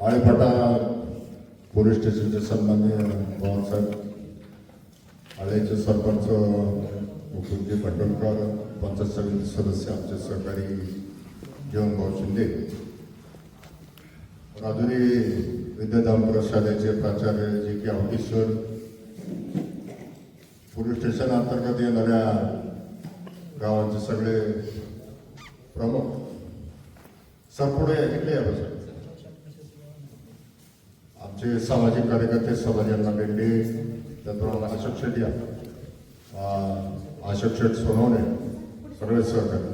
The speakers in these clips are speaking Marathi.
आळेफाटा पोलीस स्टेशनचे सन्मान्य पवारसाहेब आळेचे सरपंच मुकुंदजी भंडोलकर पंचायत समिती सदस्य आमचे सहकारी जीवनभाऊ शिंदे. राजुरी विद्याधाम प्रशालेचे प्राचार्य जे की अवधीश्वर पोलीस स्टेशन अंतर्गत येणाऱ्या गावांचे सगळे प्रमुख. सरपुढे ऐकले या आमचे सामाजिक कार्यकर्ते समाजांना बेंडे त्याचप्रमाणे अशोक शेट्टी अशोक शेठ सोनवणे सगळे सहकारी.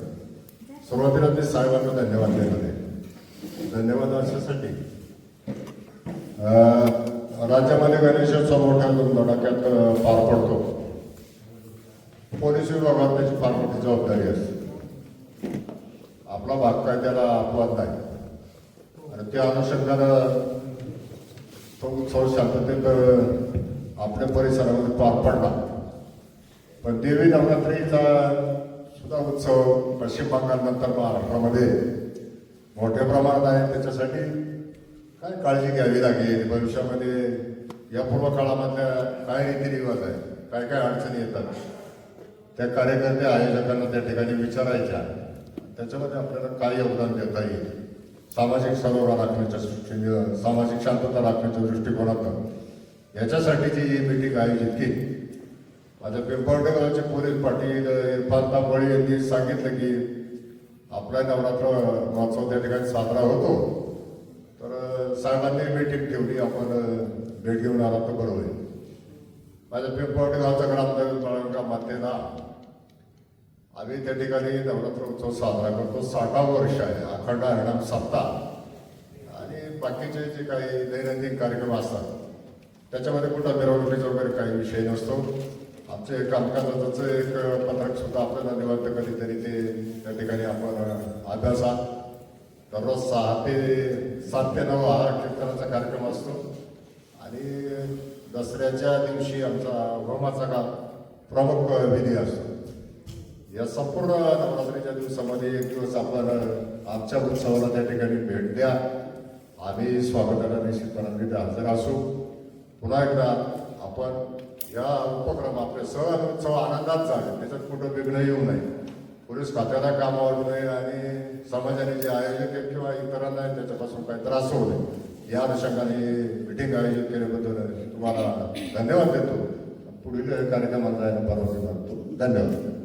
सुरुवातीला ते साहेबांना धन्यवाद देणार आहे. धन्यवाद अशासाठी. राज्यामध्ये गणेशोत्सव मोठ्या धडाक्यात पार पडतो. पोलीस विभागात त्याची फार मोठी जबाबदारी असते. आपला भाग काय त्याला अपवाद नाही. आणि त्या अनुषंगानं तो उत्सव शांततेत आपल्या परिसरामध्ये पार पडला. पण देवी नवरात्रीचा सुद्धा उत्सव पश्चिम बंगालनंतर महाराष्ट्रामध्ये मोठ्या प्रमाणात आहे. त्याच्यासाठी काय काळजी घ्यावी लागेल? भविष्यामध्ये या पूर्व काळामधल्या काय रीतिरिवाज आहेत? काय काय अडचणी येतात? त्या कार्यकर्ते आयोजकांना त्या ठिकाणी विचारायच्या. त्याच्यामध्ये आपल्याला काय योगदान देता येईल? सामाजिक सरोवरा राखण्याच्या दृष्टीने सामाजिक शांतता राखण्याच्या दृष्टिकोनातून याच्यासाठीची ही मीटिंग आयोजित केली. माझ्या पिंपळगावचे पोलीस पाटील इरफान तांबळे यांनी सांगितलं की आपला नवरात्र महोत्सव त्या ठिकाणी साजरा होतो. तर साहेबांनी मीटिंग ठेवली आपण भेट घेऊन आला तर बरोबर होईल माझ्या पिंपळगावचा गावचा ग्रामदैवत बाळगंगा मातेला आम्ही त्या ठिकाणी नवरात्र उत्सव साजरा करतो. साठावं वर्ष आहे. अखंड हरिणाम सप्ताह. आणि बाकीचे जे काही दैनंदिन कार्यक्रम असतात त्याच्यामध्ये कुठला मिरवणुकीचा वगैरे काही विषय नसतो. आमचे कामकाजाचं एक पत्रक सुद्धा आपल्याला निवांत कधीतरी ते त्या ठिकाणी आपण अभ्यासात दररोज सहा ते सात ते नऊ हा कीर्तनाचा कार्यक्रम असतो. आणि दसऱ्याच्या दिवशी आमचा होमाचा का प्रमुख विधी असतो. या संपूर्ण नवरात्रीच्या दिवसामध्ये एक दिवस आपण आमच्या उत्सवाला त्या ठिकाणी भेट द्या. आम्ही स्वागताला निश्चितपणाने तिथे हजर असू. पुन्हा एकदा आपण या उपक्रम आपले सण उत्सव आनंदात झाले त्याच्यात कुठं वेगळं येऊ नये. पोलीस खात्याला काम वाढू नये आणि समाजाने जे आयोजक आहेत किंवा इतरांना त्याच्यापासून काही त्रास होऊ नये. या अनुषंगाने मिटिंग आयोजित केल्याबद्दल तुम्हाला धन्यवाद देतो. पुढील कार्यक्रमाला जायला परवानगी मागतो धन्यवाद.